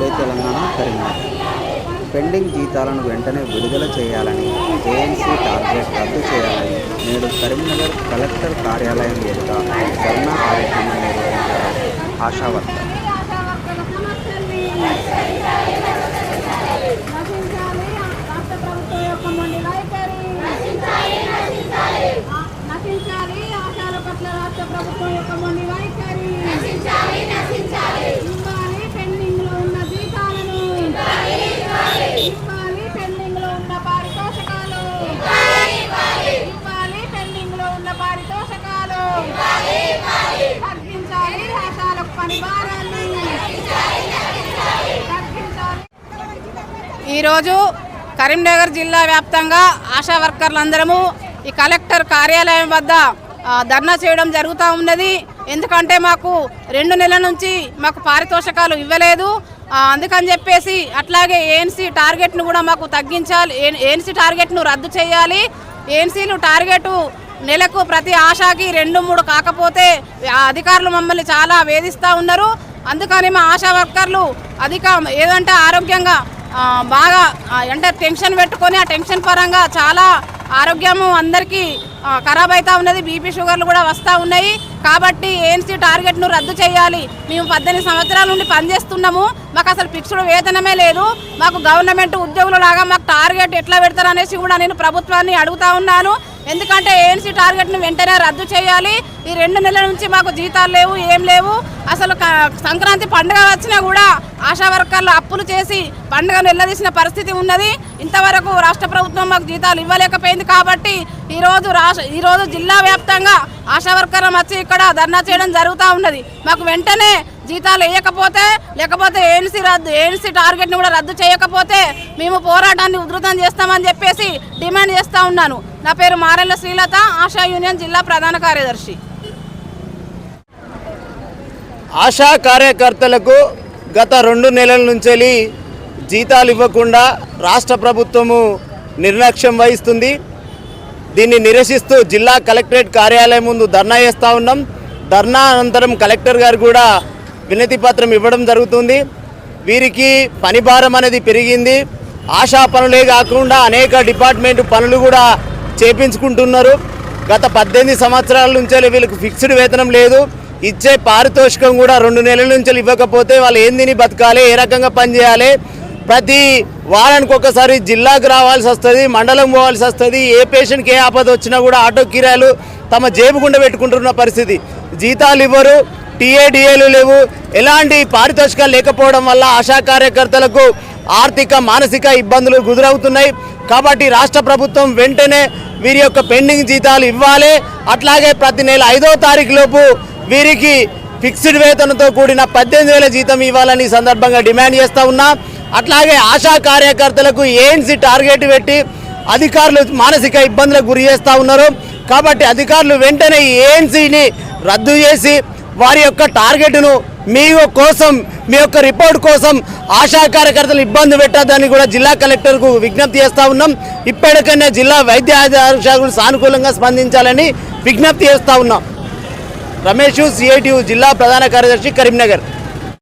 Today Telangana Karimnagar. Pending జీతాలను వెంటనే విడుదల చేయాలని జేఎన్సీ టార్గెట్ రద్దు చేయాలని నేడు కరీంనగర్ కలెక్టర్ కార్యాలయం ఎదుట ధర్నా కార్యక్రమం నిర్వహించారు ఆశావర్త వర్కర్ ఆశావర్కర్ల సమస్యల్ని నశించాలి రాష్ట్ర ప్రభుత్వం యొక్క మొండి వైఖరి ఆ- నశించాలి ఆశాల పట్ల రాష్ట్ర ప్రభుత్వం యొక్క మొండి వైఖరి ఇవ్వాలి పెండింగ్లో ఉన్న జీతాలను ఇవ్వాలి పెండింగ్లో ఉన్న పారితోషకాలు ఇవ్వాలి పెండింగ్లో ఉన్న పారితోషకాలు తగ్గించాలి ఆశాలకు పని భారాన్ని తగ్గించాలి ఈరోజు కరీంనగర్ జిల్లా వ్యాప్తంగా ఆశా వర్కర్లందరము ఈ కలెక్టర్ కార్యాలయం వద్ద ధర్నా చేయడం జరుగుతూ ఉన్నది. ఎందుకంటే మాకు రెండు నెలల నుంచి మాకు పారితోషకాలు ఇవ్వలేదు. అందుకని చెప్పేసి అట్లాగే ఏఎన్సీ టార్గెట్ను కూడా మాకు తగ్గించాలి. ఏఎన్సీ టార్గెట్ను రద్దు చేయాలి. ఏఎన్సీలు టార్గెట్ నెలకు ప్రతి ఆశాకి రెండు మూడు కాకపోతే అధికారులు మమ్మల్ని చాలా వేధిస్తూ ఉన్నారు. అందుకని మా ఆశా వర్కర్లు అధిక ఏదంటే ఆరోగ్యంగా బాగా అంటే టెన్షన్ పెట్టుకొని ఆ టెన్షన్ పరంగా చాలా ఆరోగ్యము అందరికీ ఖరాబ్ అవుతూ ఉన్నది. బీపీ షుగర్లు కూడా వస్తూ ఉన్నాయి. కాబట్టి ఏఎన్సీ టార్గెట్ను రద్దు చేయాలి. మేము పద్దెనిమిది సంవత్సరాల నుండి పనిచేస్తున్నాము. మాకు అసలు ఫిక్స్డ్ వేతనమే లేదు. మాకు గవర్నమెంట్ ఉద్యోగులు లాగా మాకు టార్గెట్ ఎట్లా పెడతారు అనేసి కూడా నేను ప్రభుత్వాన్ని అడుగుతా ఉన్నాను. ఎందుకంటే ఏఎన్సీ టార్గెట్ను వెంటనే రద్దు చేయాలి. ఈ రెండు నెలల నుంచి మాకు జీతాలు లేవు ఏం లేవు. అసలు క- సంక్రాంతి పండుగ వచ్చినా కూడా ఆశా వర్కర్లు అప్పులు చేసి పండుగను వెళ్ళదీసిన పరిస్థితి ఉన్నది. ఇంతవరకు రాష్ట్ర ప్రభుత్వం మాకు జీతాలు ఇవ్వలేకపోయింది కాబట్టి ఈరోజు రాష్ట్ర ఈరోజు జిల్లా వ్యాప్తంగా ఆశా వర్కర్లు వచ్చి ఇక్కడ ధర్నా చేయడం జరుగుతూ ఉన్నది. మాకు వెంటనే జీతాలు వేయకపోతే లేకపోతే ఏఎన్సీ రద్దు ఏఎన్సీ టార్గెట్ని కూడా రద్దు చేయకపోతే మేము పోరాటాన్ని ఉధృతం చేస్తామని చెప్పేసి డిమాండ్ చేస్తూ ఉన్నాను. నా పేరు మారెల్ల శ్రీలత ఆశా యూనియన్ జిల్లా ప్రధాన కార్యదర్శి. ఆశా కార్యకర్తలకు గత రెండు నెలల నుంచి జీతాలు ఇవ్వకుండా రాష్ట్ర ప్రభుత్వము నిర్లక్ష్యం వహిస్తుంది. దీన్ని నిరసిస్తూ జిల్లా కలెక్టరేట్ కార్యాలయం ముందు ధర్నా చేస్తూ ఉన్నాం. ధర్నా అనంతరం కలెక్టర్ గారు కూడా వినతి పత్రం ఇవ్వడం జరుగుతుంది. వీరికి పని భారం అనేది పెరిగింది. ఆశా పనులే కాకుండా అనేక డిపార్ట్మెంట్ పనులు కూడా చేపించుకుంటున్నారు. గత పద్దెనిమిది సంవత్సరాల నుంచి వీళ్ళకి ఫిక్స్డ్ వేతనం లేదు. ఇచ్చే పారితోషికం కూడా రెండు నెలల నుంచి ఇవ్వకపోతే వాళ్ళు ఏం తిని బతకాలి ఏ రకంగా పనిచేయాలి ప్రతి వారానికి ఒకసారి జిల్లాకు రావాల్సి వస్తుంది మండలం పోవాల్సి వస్తుంది. ఏ పేషెంట్కి ఏ ఆపద వచ్చినా కూడా ఆటో కిరాయలు తమ జేబు గుండా పెట్టుకుంటున్న పరిస్థితి. జీతాలు ఇవ్వరు టీఏడిఏలు లేవు. ఎలాంటి పారితోషికాలు లేకపోవడం వల్ల ఆశా కార్యకర్తలకు ఆర్థిక మానసిక ఇబ్బందులు గురవుతున్నాయి. కాబట్టి రాష్ట్ర ప్రభుత్వం వెంటనే వీరి యొక్క పెండింగ్ జీతాలు ఇవ్వాలి. అట్లాగే ప్రతి నెల ఐదో తారీఖు లోపు వీరికి ఫిక్స్డ్ వేతనంతో కూడిన పద్దెనిమిది వేల జీతం ఇవ్వాలని ఈ సందర్భంగా డిమాండ్ చేస్తూ ఉన్నా. అట్లాగే ఆశా కార్యకర్తలకు ఏఎన్సీ టార్గెట్ పెట్టి అధికారులు మానసిక ఇబ్బందులకు గురి చేస్తూ ఉన్నారు. కాబట్టి అధికారులు వెంటనే ఈ ఏఎన్సీని రద్దు చేసి వారి యొక్క టార్గెట్ను మీ కోసం మీ యొక్క రిపోర్ట్ కోసం ఆశా కార్యకర్తలు ఇబ్బంది పెట్టద్దని కూడా జిల్లా కలెక్టర్కు విజ్ఞప్తి చేస్తూ ఉన్నాం. ఇప్పటికైనా జిల్లా వైద్య శాఖలు సానుకూలంగా స్పందించాలని విజ్ఞప్తి చేస్తూ ఉన్నాం. రమేష్ సిఐటియు జిల్లా ప్రధాన కార్యదర్శి కరీంనగర్.